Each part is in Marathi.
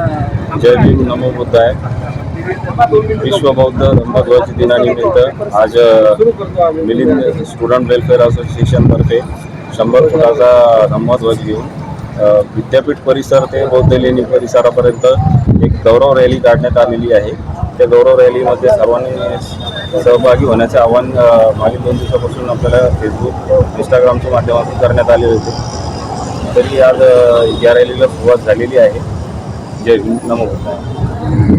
जय भीम नमो बुद्धाय. विश्व बौद्ध धर्मध्वज दिनानिमित्त आज मिलिंद स्टुडंट वेलफेअर असोसिएशनतर्फे शंभर फुटाचा धम्मध्वज घेऊन विद्यापीठ परिसर ते बौद्ध लेणी परिसरापर्यंत एक गौरव रॅली काढण्यात आलेली आहे. त्या गौरव रॅलीमध्ये सर्वांनी सहभागी होण्याचे आव्हान मागील दोन दिवसापासून आपल्याला फेसबुक इंस्टाग्रामच्या माध्यमातून करण्यात आले होते. तरी आज या रॅलीला सुरुवात झालेली आहे. नीचे नम होता है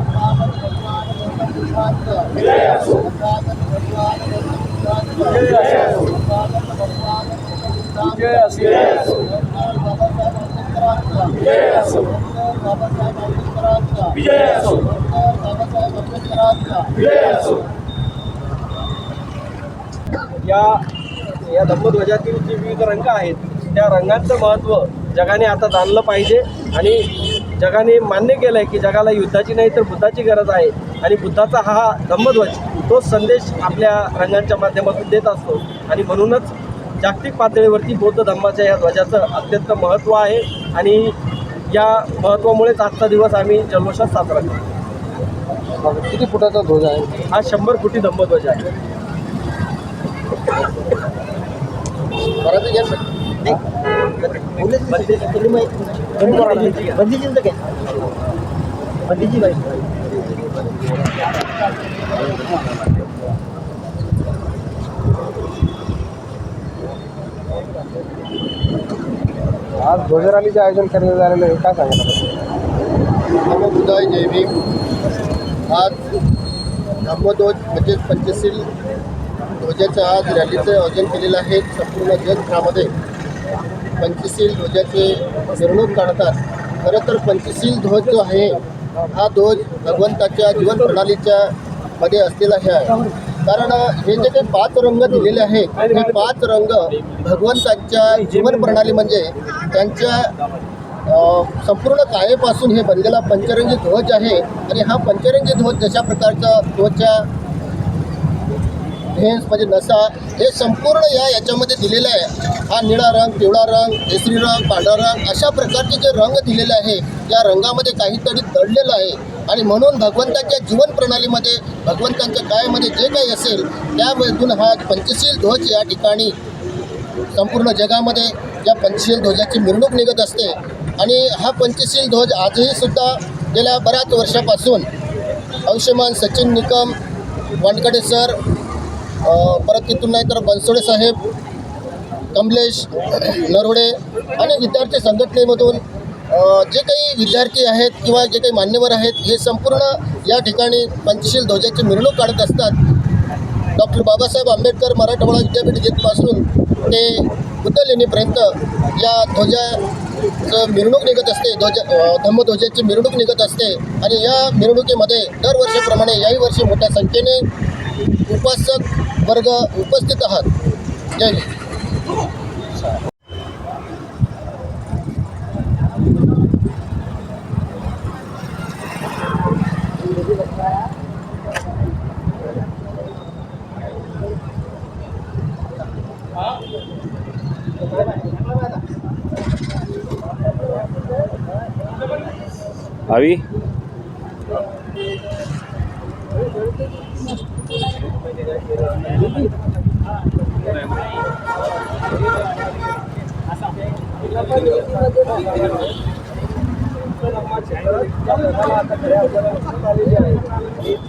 नमो या या धम्मध्वजातील जे विविध रंग आहेत त्या रंगांचं महत्त्व जगाने आता जाणलं पाहिजे आणि जगाने मान्य केलं आहे की जगाला युद्धाची नाही तर बुद्धाची गरज आहे. आणि बुद्धाचा हा धम्मध्वज तोच संदेश आपल्या रंगांच्या माध्यमातून देत असतो आणि म्हणूनच जागतिक पातळीवरती बौद्ध धर्माच्या या ध्वजाचं अत्यंत महत्त्व आहे आणि या महत्त्वामुळेच आजचा दिवस आम्ही जल्लोषात साजरा करतो किती फुटाचा ध्वज आहे हा शंभर फुटी धम्मध्वज आहे आज ध्वज रॅलीचे आयोजन करण्यात आलेलं आहे काय सांगितलं नमो जैविक आज धम्मध्वज म्हणजेच पंचशील ध्वजाचं आज रॅलीचं आयोजन केलेलं आहे संपूर्ण जगभरामध्ये. पंचशील ध्वजाचे मिरवणूक काढतात खरं तर पंचशील ध्वज जो आहे हा ध्वज भगवंताच्या जीवन प्रणालीच्या मध्ये असलेला हे आहे. कारण हे जे काही पाच रंग दिलेले आहेत हे पाच रंग भगवंताच्या जीवन प्रणाली म्हणजे त्यांच्या संपूर्ण कायेपासून हे बनलेला पंचरंगी ध्वज आहे. आणि हा पंचरंगी ध्वज जशा प्रकारचा ध्वजच्या भेन्स म्हणजे नसा हे संपूर्ण या याच्यामध्ये दिलेलं आहे. हा निळा रंग पिवळा रंग केसरी रंग पांढरा रंग अशा प्रकारचे जे रंग दिलेले आहे या रंगामध्ये काहीतरी दडलेलं आहे. आणि म्हणून भगवंताच्या जीवन प्रणालीमध्ये भगवंतांच्या कायमध्ये जे काही असेल त्यामधून हा पंचशील ध्वज या ठिकाणी संपूर्ण जगामध्ये या पंचशील ध्वजाची मिरवणूक निघत असते. आणि हा पंचशील ध्वज आजही सुद्धा गेल्या बऱ्याच वर्षापासून आयुष्यमान सचिन निकम वानकडे सर परत तिथून नाही तर बनसोडे साहेब कमलेश नरोडे आणि विद्यार्थी संघटनेमधून जे काही विद्यार्थी आहेत किंवा जे काही मान्यवर आहेत हे संपूर्ण या ठिकाणी पंचशील ध्वजाची मिरवणूक काढत असतात. डॉक्टर बाबासाहेब आंबेडकर मराठवाडा विद्यापीठ येथपासून ते बुद्ध लेणीपर्यंत या ध्वजाचं मिरवणूक निघत असते ध्वज धम्मध्वजाची मिरवणूक निघत असते आणि या मिरवणुकीमध्ये दरवर्षीप्रमाणे याही वर्षी मोठ्या संख्येने उपासक वर्ग उपस्थित आहात. जय हिंद.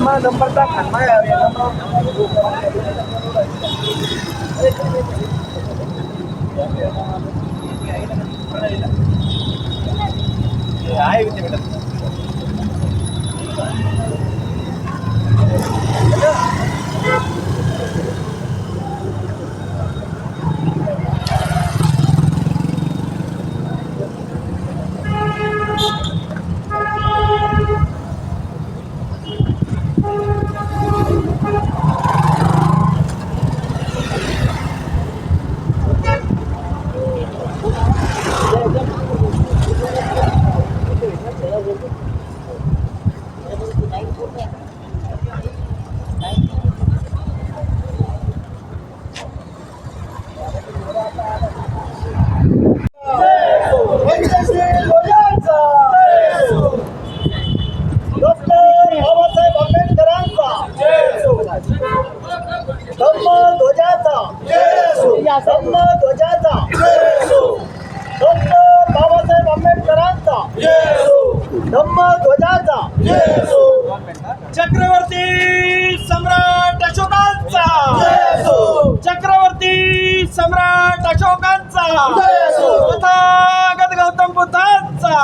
मला नंबर टाक आणि माझ्या आहे विद्यापीठात डॉक्टर धम्म ध्वजाचा धम्म ध्वजाचा डॉक्टर बाबासाहेब आंबेडकरांचा. धम्म ध्वजाचा चक्रवर्ती सम्राट अशोकांचा. चक्रवर्ती सम्राट तथागत गौतम बुद्धांचा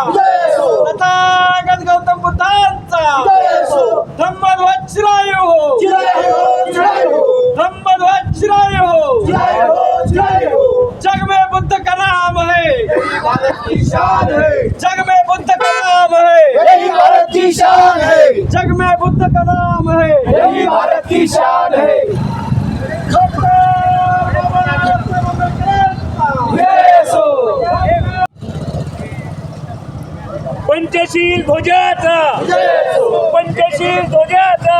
तथागत गौतम बुद्धांचा धम्मध्वज चिरायू हो धम्मध्वज चिरायू हो जग में बुद्ध का नाम है जग में बुद्ध का नाम है। यही भारत की शान है। जग में बुद्ध का नाम है। यही भारत की शान है। पंचशील ध्वजाचा। पंचशील ध्वजाचा।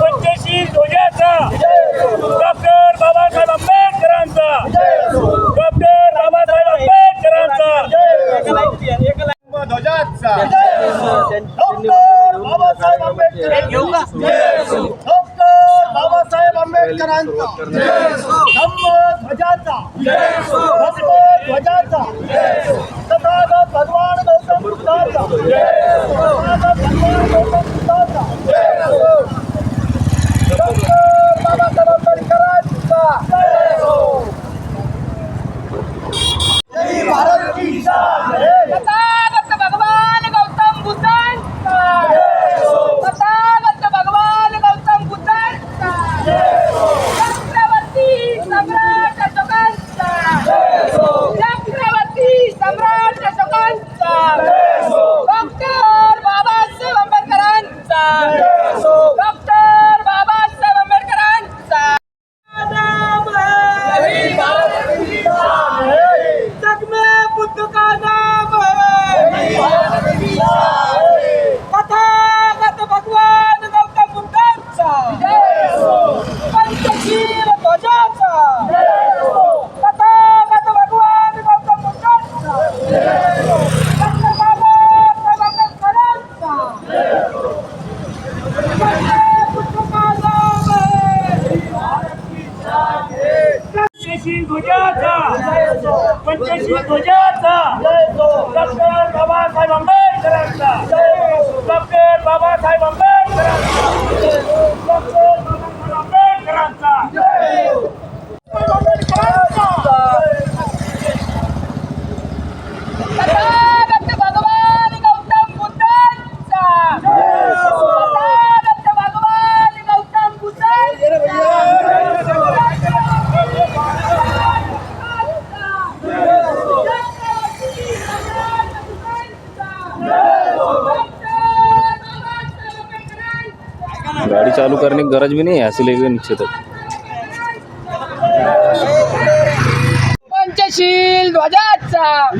पंचशील ध्वजाचा डॉक्टर बाबासाहेब आंबेडकरांचा डॉक्टर बाबासाहेब आंबेडकरांचा ध्वजाचा बाबासाहेब आंबेडकर डॉक्टर बाबासाहेब आंबेडकरांचा धम्मध्वजाचा धम्मध्वजाचा तथागत भगवान गौतम बुद्धाचा तथागत भगवान गौतम बुद्धाचा डॉक्टर बाबासाहेब आंबेडकरांचा जय भारत की शान है तथागत भगवान गौतम बुद्धांचा तथागत भगवान गौतम बुद्धांचा चक्रवर्ती सम्राट अशोकांचा चक्रवर्ती सम्राट अशोकांचा डॉक्टर बाबासाहेब आंबेडकरांचा डॉक्टर बाबासाहेब आंबेडकरांचा नाम है जग में बुद्ध का नाम है तथागत भगवान गौतम बुद्धांचा पंचशील ध्वजाचा तथागत भगवान गौतम बुद्धांचा डॉक्टर बाबासाहेब आंबेडकरांचा बुद्ध का नाम है पंचशील ध्वजाचा पंचशील ध्वजाचा डॉक्टर बाबासाहेब आंबेडकरांचा डॉक्टर बाबासाहेब आंबेडकरांचा डॉक्टर बाबासाहेब आंबेडकरांचा तथागत भगवान गौतम बुद्धांचा तथागत भगवान गौतम बुद्धांचा गाड़ी चालू करने की गरज भी नहीं है ऐसे लेके नीचे तक पंचशील ध्वजाचा.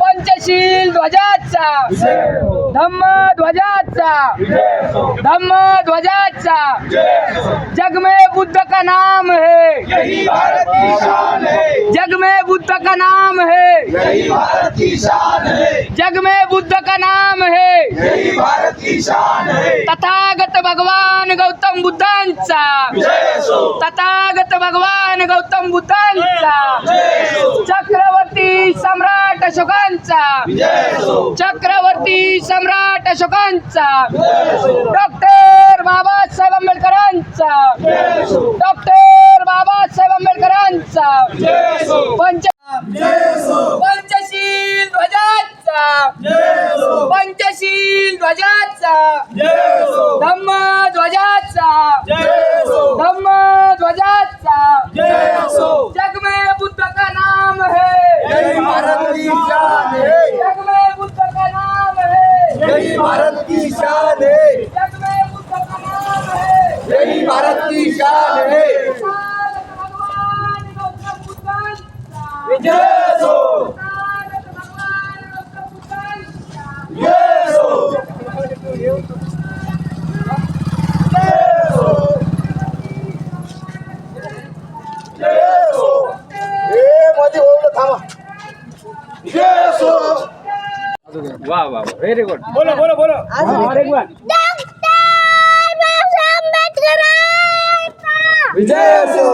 पंचशील ध्वजाचा. धम्म ध्वजाचा धम्म ध्वजाचा जग में बुद्ध का नाम है. यही भारत की शान है जग में बुद्ध का नाम है. यही भारत की शान है जग में बुद्ध का नाम है. यही भारत की शान है तथागत भगवान गौतम बुद्धांचा. तथागत भगवान गौतम बुद्धांचा. चक्रवर्ती सम्राट अशोकांचा. चक्रवर्ती सम्राट अशोकांचा. डॉक्टर बाबासाहेब आंबेडकरांचा. डॉक्टर बाबासाहेब आंबेडकरांचा. पंच पंचशील ध्वजाचा. सो पंचशील ध्वजाचा. वाह वाह वेरी गुड जय सो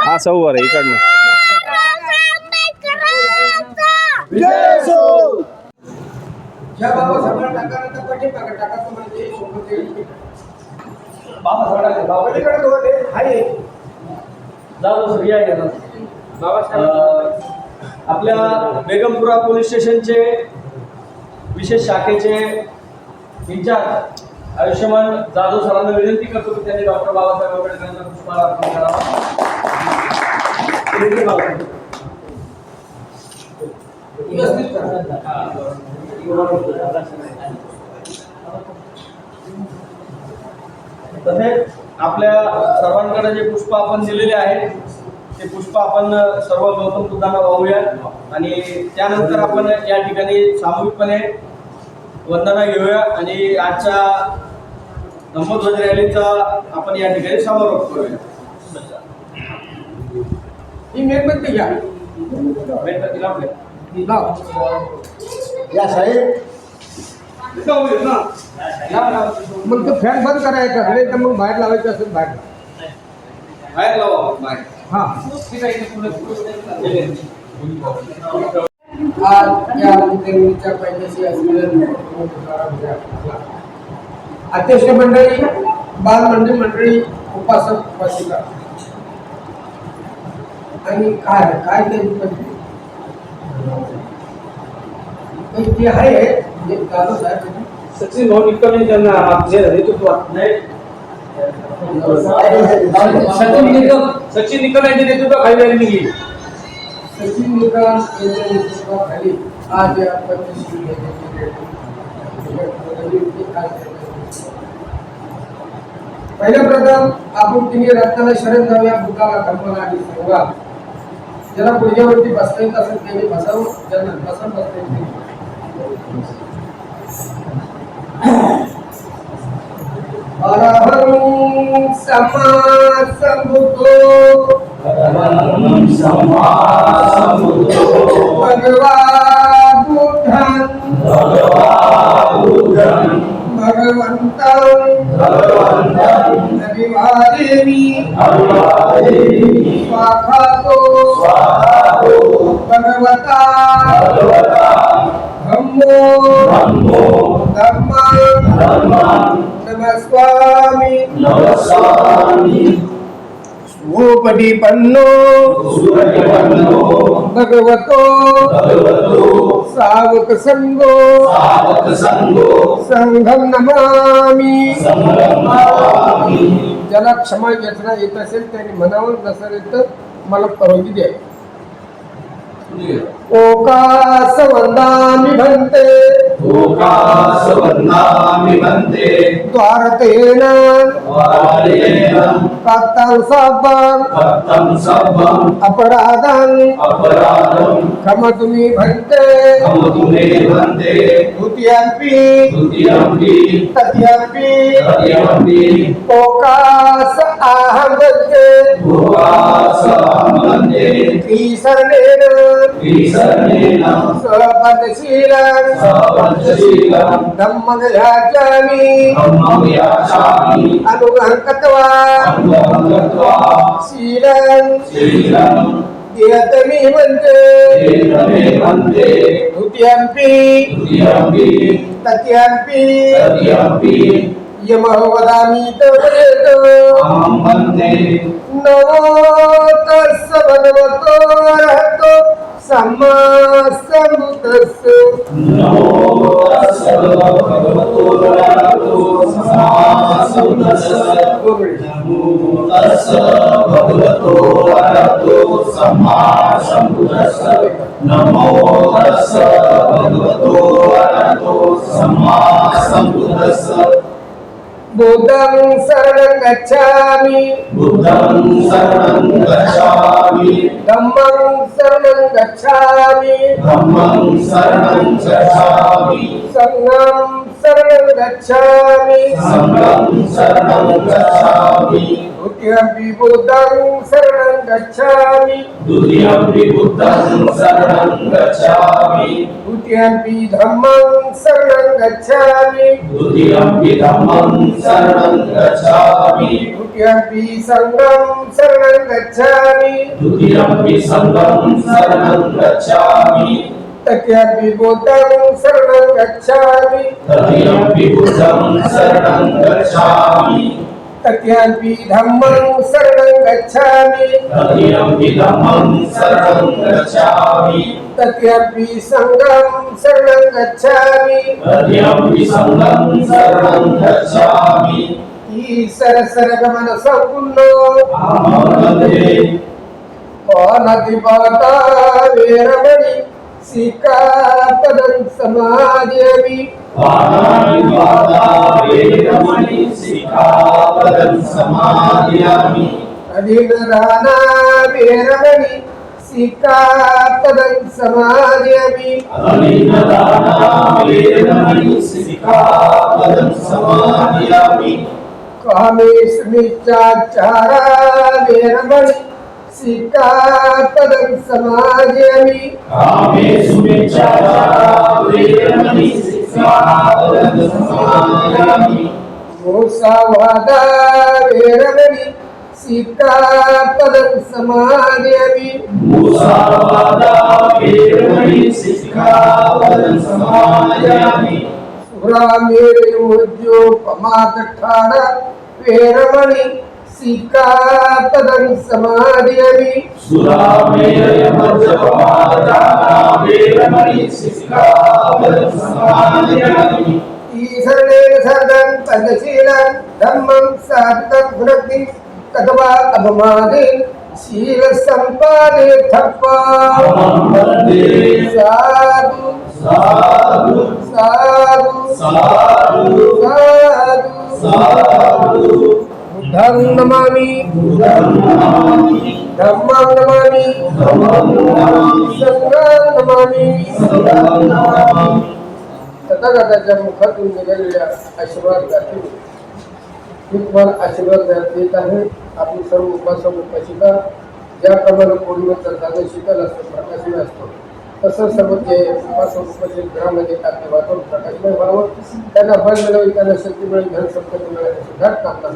हा सव्वार आहे इकडनं. जय सो या बाबासाहेबांना टाका पाठीमागे टाकायचं म्हणजे सोबत बाबासाहेबांना बाबाकडे आहे जाधव सूर्या आपल्या बेगमपुरा पोलीस स्टेशनचे विशेष शाखेचे इंचार्ज आयुष्यमान जाधव सरांना विनंती करतो की त्यांनी डॉक्टर बाबासाहेब आंबेडकरांना पुष्पहार अर्पण करावा. तसेच आपल्या सर्वांकडे जे पुष्प आपण दिलेले आहे ते पुष्प आपण सर्व गौतम बुद्धांना वाहूया आणि त्यानंतर आपण या ठिकाणी सामूहिकपणे वंदना घेऊया आणि आजच्या धम्मध्वज रॅलीचा आपण या ठिकाणी समारोप करूया ही मेणबत्ती घ्या मेणबत्ती लावूया. लाव. या साहेब. मग तो फॅन बंद करायचा नाही तर मग बाहेर लावायचं असेल बाहेर. बाहेर लावा बाहेर हा अध्यक्ष मंडळी बालमंडळ मंडळी उपासक उपासिका आणि काय काय ते पण आहे. म्हणजे सचिन भाऊ निकम त्यांना आपले नेतृत्वात नाही. सचिन निकम सचिन निकम यांच्या नेतृत्वाखाली रॅली निघली. सचिन निकम यांच्या नेतृत्वाखाली आज या पहिल्या प्रथम आपण तिने रत्नाला शरद शरण या बुकाला कल्पना आणि संग्राम ज्याला पुढच्यावरती बसता येत असेल त्यांनी बसावं ज्यांना बसून बसता येत नाही. sama sambuto Paramam sama sambuto Bhagava Buddhan Bhagava Buddhan Bhagavantam Bhagavantam Abhimademi Abhimademi Swakato Swakato Bhagavata Bhagavata Dhammo Dhammo Dhamma Dhamma भगवतो। सावक संगो। संघम नमामि। ज्याला क्षमा याचना येत असेल त्यांनी म्हणावं नसेल तर मला परवानगी द्या. ओकास वंदामि भन्ते वन्दामि वन्दे द्वारतेन सब्बं भक्तं अपराधं अपराधं। भन्ते कमतु मे वन्दे द्वितीयम्पि। द्वितीयम्पि। तृतीयम्पि। तृतीयम्पि। ओकास आहं भुवासं वन्दे त्रिशरणेन ईशनेन स्वपदशीलं सपञ्चशीलं धम्मगयाचामि धम्मं याचामि अनुग्रहं कृत्वा अङ्गं गत्वा शीलं शीलं यतमि वन्दे एतमे वन्दे द्वितीयम्पि द्वितीयम्पि तृतीयम्पि। तृतीयम्पि। यमः वदामि तवेत अहं वन्दे नमो तस्स भगवतो अरहतो सम्मा सम्बुद्धस्स नमो तस्स भगवतो अरहतो सम्मा सम्बुद्धस्स। नमो तस्स भगवतो अरहतो सम्मा नमो तस्स भगवतो अरहतो सम्मा बुद्धं शरणं गच्छामि बुद्धं शरणं गच्छामि धम्मं शरणं गच्छामि धम्मं शरणं गच्छामि सङ्गं शरणं गच्छामि सङ्गं शरणं गच्छामि द्वितीयम्पि बुद्धं शरणं गच्छामि द्वितीयम्पि बुद्धं शरणं गच्छामि द्वितीयम्पि धम्मं शरणं गच्छामि द्वितीयम्पि धम्मं शरणं गच्छामि। द्वितीयम्पि सङ्गं शरणं गच्छामि। द्वितीयम्पि सङ्गं शरणं गच्छामि। तृतीयम्पि बुद्धं शरणं गच्छामि। तृतीयम्पि बुद्धं शरणं गच्छामि। तथ्यापि धम्मं शरणं गच्छामि। तदीयम्पि धम्मं शरणं गच्छामि। तथ्यापि सङ्गं शरणं गच्छामि। तदीयम्पि सङ्गं शरणं गच्छामि। ईश्वर सरगमन संपूर्ण आमनते अनतिपाता वेरमणि सिकापदं समादयामि पाणातिपाता పాదాని పాద వేదమణి శిఖాపదం సమాధ్యామి అధిగరానా వేరమణి శిఖాపదం సమాధ్యామి అధిగరానా వేరమణి मिच्छाचारा वेदमणि सिक्खापदं समादयामि मुसावादा वेरमणि सिकापदं समादयामि मुसावादा वेदमणि सिक्खापदं समादयामि सुरामेरुद्यो पमाकठाण वेरमणि सिकापदं समादयामि सुरामेरयमज्जपमादाना वेदमणि सिक्खापदं समादयामि ईशरणेन सर्वं पदशीलं धम्मं साधकं भुनक्ति कथवा अभमादेन शीलसम्पादे थप्पा अहं वन्दे साधु। साधु। साधु। साधु। साधु साधु बुद्धं नमामि बुद्धं नमामि धम्मं नमामि धर्म नमामि। संघं नमामि। संघं नमामि। तथागताच्या मुखातून निघालेल्या आशीर्वादातून मी तुम्हाला आशीर्वाद देत आहे. आपण सर्व उपासक उपासिका ज्याप्रमाणे पौर्णिमेचा साधन शिकल असतो प्रकाशमय असतो तसंच सर्व ते उपासक उपासिक घरामध्ये टाकले वातावरण प्रकाशमय व्हावं. त्यांना फळ मिळावी त्यांना शक्ती मिळेल धन संपत्ती मिळेल सुद्धा टाकतात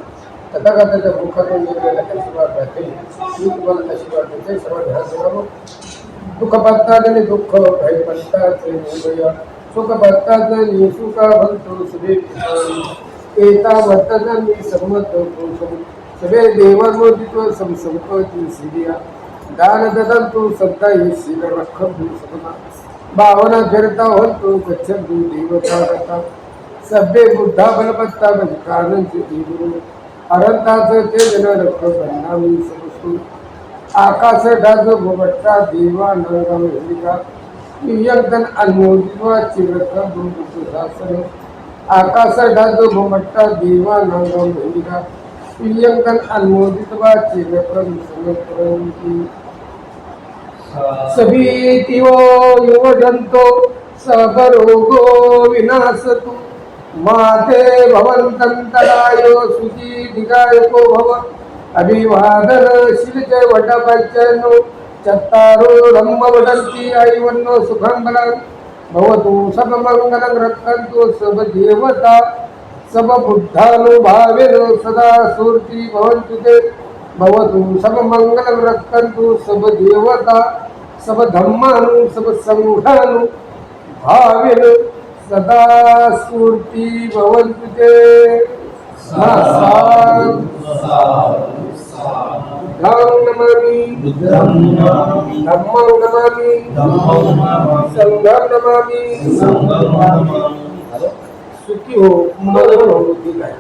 तथागताच्या मुखातून निघालेल्या आशीर्वाद राहतील मी तुम्हाला आशीर्वाद देते सर्व ध्यान ठेवावं. दुःख पत्तादने दुःख भय म्हणतात सुख पत्तादने सुख भंतो सुभे एता वर्तनांनी समत पुरुषम सगळे देवांमोदित्व समसंपती श्रीया दान ददंतु सत्ता ही शील रखंतु सपना भावना फिरता होतो गच्छंतु देवता रथा सभ्य बुद्धा बलपत्ता कारणंचे देवरू अरंताचं ते जन रक्त बंधामी समस्तू आकाश ढग भोगट्टा देवा नरगम हेलिका नियंत्रण अनमोदिवा चिरक दुर्गुप्त शासन आकाश ढग भोवट्टा देवा नरगम हेलिका नियंत्रण अनमोदिवा चिरक समर्पणती सभी तिवो युवजंतो सबरोगो विनाशतु. माते भवन्तं तदायो शुचि दिगायको भव। अभिवादन शिलच वटपच्चनो चत्तारो रम्म वदन्ति ऐवन्नो सुखं बलं। भवतु सबमङ्गलं रक्षन्तु सब देवता सब सदा स्फूर्ति भवन्तु ते। भवतु सबमङ्गलं रक्षन्तु सब देवता सब धम्मानु सब सङ्घानु भावेन। सदा स्फूर्ति भवन्तु ते बुद्धं नमामि। धम्मं नमामि। संघं नमामि। सुखी हो मंगल हो ठीक आहे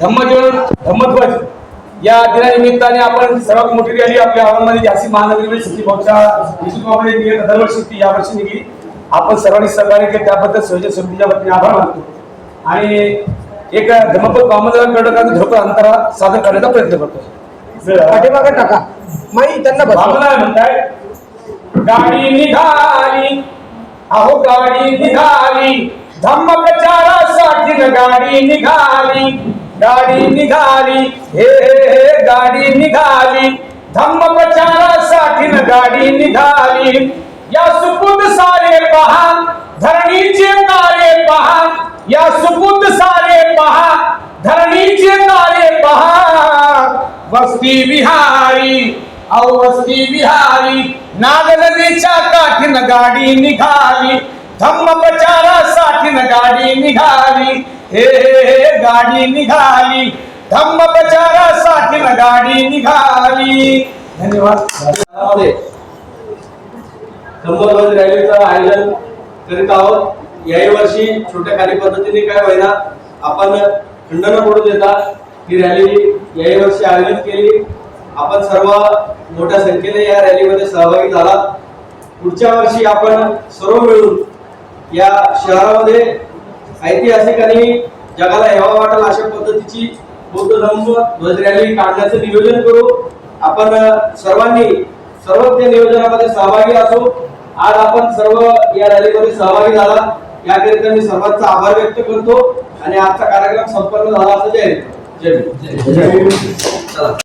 धम्मजोड धम्मध्वज या दिनानिमित्ताने आपण सर्वात मोठी रॅली आपल्या हवामानमध्ये झाशी महानगरीमध्ये भाऊच्या नेतृत्वामध्ये निघत दरवर्षी ती यावर्षी निघली. आपण सर्वांनी सहकार्य केले. त्याबद्दल संयोजन समितीच्या वतीने आभार मानतो. आणि एक धर्मपद बामनकडं धोका अंतरा सादर करण्याचा प्रयत्न करतो. पाठीमागे टाका. माई त्यांना बामना म्हणताय गाडी निघाली. अहो गाडी निघाली. धम्म प्रचारासाठी गाडी निघाली. गाडी निघाली. हे हे हे गाडी निघाली. धम्म प्रचारासाठी न गाडी निघाली. या सुपुत सारे पहा. धरणीचे तारे पहा. या सुपुत सारे पहा. धरणीचे तारे पहा. वस्ती विहारी. अहो वस्ती विहारी. नाग नदीच्या काठीन गाडी निघाली. धम्म प्रचारासाठी न गाडी निघाली. हे गाडी निघाली. धम्म प्रचारासाठी ना गाडी निघाली. धन्यवाद. मध्ये धम्मध्वज रॅलीचं आयोजन करीत आहोत. याही वर्षी छोट्या कार्यपद्धतीने काय होईना आपण खंडन पडू देता. ही रॅली याही वर्षी आयोजित केली. आपण सर्व मोठ्या संख्येने या रॅलीमध्ये सहभागी झाला पुढच्या वर्षी आपण सर्व मिळून या शहरामध्ये ऐतिहासिक आणि जगाला हेवा वाटेल अशा पद्धतीची बौद्ध धम्म ध्वज रॅली काढण्याचं नियोजन करू. आपण सर्वांनी सर्व त्या नियोजनामध्ये सहभागी असू. आज आपण सर्व या रॅलीमध्ये सहभागी झाला. याकरिता मी सर्वांचा आभार व्यक्त करतो. आणि आजचा कार्यक्रम संपन्न झाला असं जाहीर. जय भीम. चला.